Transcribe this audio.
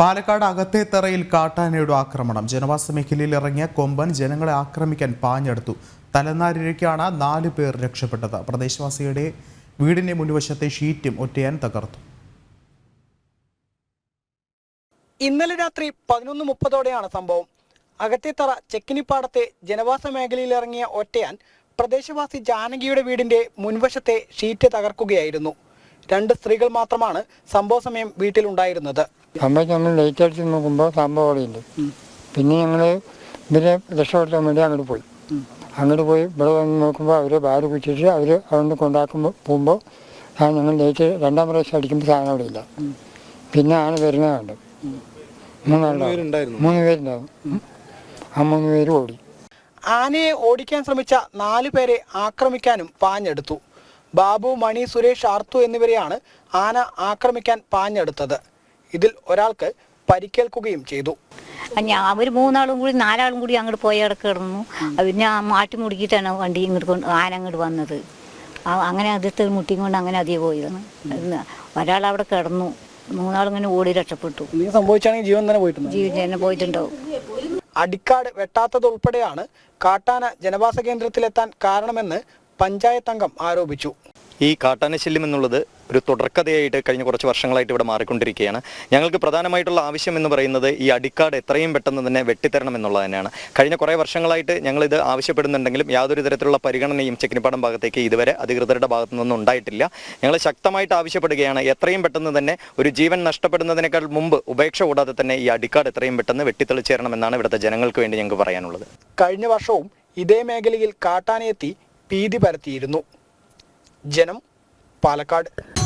പാലക്കാട് അകത്തേത്തറയിൽ കാട്ടാനയുടെ ആക്രമണം. ജനവാസ മേഖലയിൽ ഇറങ്ങിയ കൊമ്പൻ ജനങ്ങളെ ആക്രമിക്കാൻ പാഞ്ഞെടുത്തു. തലനാരിഴയ്ക്കാണ് നാല് പേർ രക്ഷപ്പെട്ടത്. പ്രദേശവാസിയുടെ വീടിന്റെ മുൻവശത്തെ ഷീറ്റും ഒറ്റയാൻ തകർത്തു. ഇന്നലെ രാത്രി പതിനൊന്ന് മുപ്പതോടെയാണ് സംഭവം. അകത്തേത്തറ ചെക്കിനിപ്പാടത്തെ ജനവാസ മേഖലയിൽ ഇറങ്ങിയ ഒറ്റയാൻ പ്രദേശവാസി ജാനകിയുടെ വീടിന്റെ മുൻവശത്തെ ഷീറ്റ് തകർക്കുകയായിരുന്നു. രണ്ട് സ്ത്രീകൾ മാത്രമാണ് സംഭവ സമയം വീട്ടിലുണ്ടായിരുന്നത്. സംഭവം നമ്മൾ ലൈറ്റ് അടിച്ച് നോക്കുമ്പോൾ സംഭവം അവിടെയുണ്ട്. പിന്നെ ഞങ്ങൾ ഇവരെ രക്ഷപ്പെടുത്താൻ വേണ്ടി അങ്ങോട്ട് പോയി. അങ്ങോട്ട് പോയി ഇവിടെ വന്ന് നോക്കുമ്പോൾ അവർ ബാഗ് കുച്ചിട്ട് അവർ അവിടെ കൊണ്ടാക്കുമ്പോൾ പോകുമ്പോൾ ആ ഞങ്ങൾ ലൈറ്റ് രണ്ടാം പ്രാവശ്യം അടിക്കുമ്പോൾ സാധനം അവിടെ ഇല്ല. പിന്നെ ആണ് വരുന്നത് കണ്ട്. മൂന്നാളുണ്ടാവും മൂന്ന് പേരുണ്ടാവും. ആ മൂന്ന് പേര് ഓടി. ആനയെ ഓടിക്കാൻ ശ്രമിച്ച നാലു പേരെ ആക്രമിക്കാനും പാഞ്ഞെടുത്തു. ബാബു മണി സുരേഷ് ആർത്തു എന്നിവരെയാണ് ആന ആക്രമിക്കാൻ പാഞ്ഞെടുത്തത്. ഇതിൽ ഒരാൾക്ക് പരിക്കേൽക്കുകയും ചെയ്തു. ഞാൻ അവർ മൂന്നാളും കൂടി നാലാളും കൂടി അങ്ങോട്ട് പോയി അവിടെ കിടന്നു. പിന്നെ മാറ്റി മുടുക്കിയിട്ടാണ് വണ്ടി ഇങ്ങോട്ട് കൊണ്ട് ആന അങ്ങോട്ട് വന്നത്. അങ്ങനെ അതിർത്ത് മുട്ടിയും കൊണ്ട് അങ്ങനെ അതിയെ പോയതാണ് ഒരാൾ അവിടെ കിടന്നു. മൂന്നാളിങ്ങനെ ഓടി രക്ഷപ്പെട്ടു. സംഭവിച്ചാണെങ്കിൽ ജീവൻ തന്നെ പോയിട്ടുണ്ട്? ജീവൻ തന്നെ പോയിട്ടുണ്ടാവും. അടിക്കാട് വെട്ടാത്തതുൾപ്പെടെയാണ് കാട്ടാന ജനവാസ കേന്ദ്രത്തിലെത്താൻ കാരണമെന്ന് പഞ്ചായത്ത് അംഗം ആരോപിച്ചു. ഈ കാട്ടാനശല്യം എന്നുള്ളത് ഒരു തുടർക്കഥയായിട്ട് കഴിഞ്ഞ കുറച്ച് വർഷങ്ങളായിട്ട് ഇവിടെ മാറിക്കൊണ്ടിരിക്കുകയാണ്. ഞങ്ങൾക്ക് പ്രധാനമായിട്ടുള്ള ആവശ്യം എന്ന് പറയുന്നത് ഈ അടിക്കാട് എത്രയും പെട്ടെന്ന് തന്നെ വെട്ടിത്തരണം എന്നുള്ളത് തന്നെയാണ്. കഴിഞ്ഞ കുറേ വർഷങ്ങളായിട്ട് ഞങ്ങളിത് ആവശ്യപ്പെടുന്നുണ്ടെങ്കിലും യാതൊരു തരത്തിലുള്ള പരിഗണനയും ചെക്കിനിപ്പാടം ഭാഗത്തേക്ക് ഇതുവരെ അധികൃതരുടെ ഭാഗത്തു നിന്നും ഉണ്ടായിട്ടില്ല. ഞങ്ങൾ ശക്തമായിട്ട് ആവശ്യപ്പെടുകയാണ് എത്രയും പെട്ടെന്ന് തന്നെ ഒരു ജീവൻ നഷ്ടപ്പെടുന്നതിനേക്കാൾ മുമ്പ് ഉപേക്ഷ കൂടാതെ തന്നെ ഈ അടിക്കാട് എത്രയും പെട്ടെന്ന് വെട്ടിത്തെളിച്ചേരണമെന്നാണ് ഇവിടുത്തെ ജനങ്ങൾക്ക് വേണ്ടി ഞങ്ങൾക്ക് പറയാനുള്ളത്. കഴിഞ്ഞ വർഷവും ഇതേ മേഖലയിൽ കാട്ടാനയെത്തി ഭീതി പരത്തിയിരുന്നു ജനം പാലക്കാട്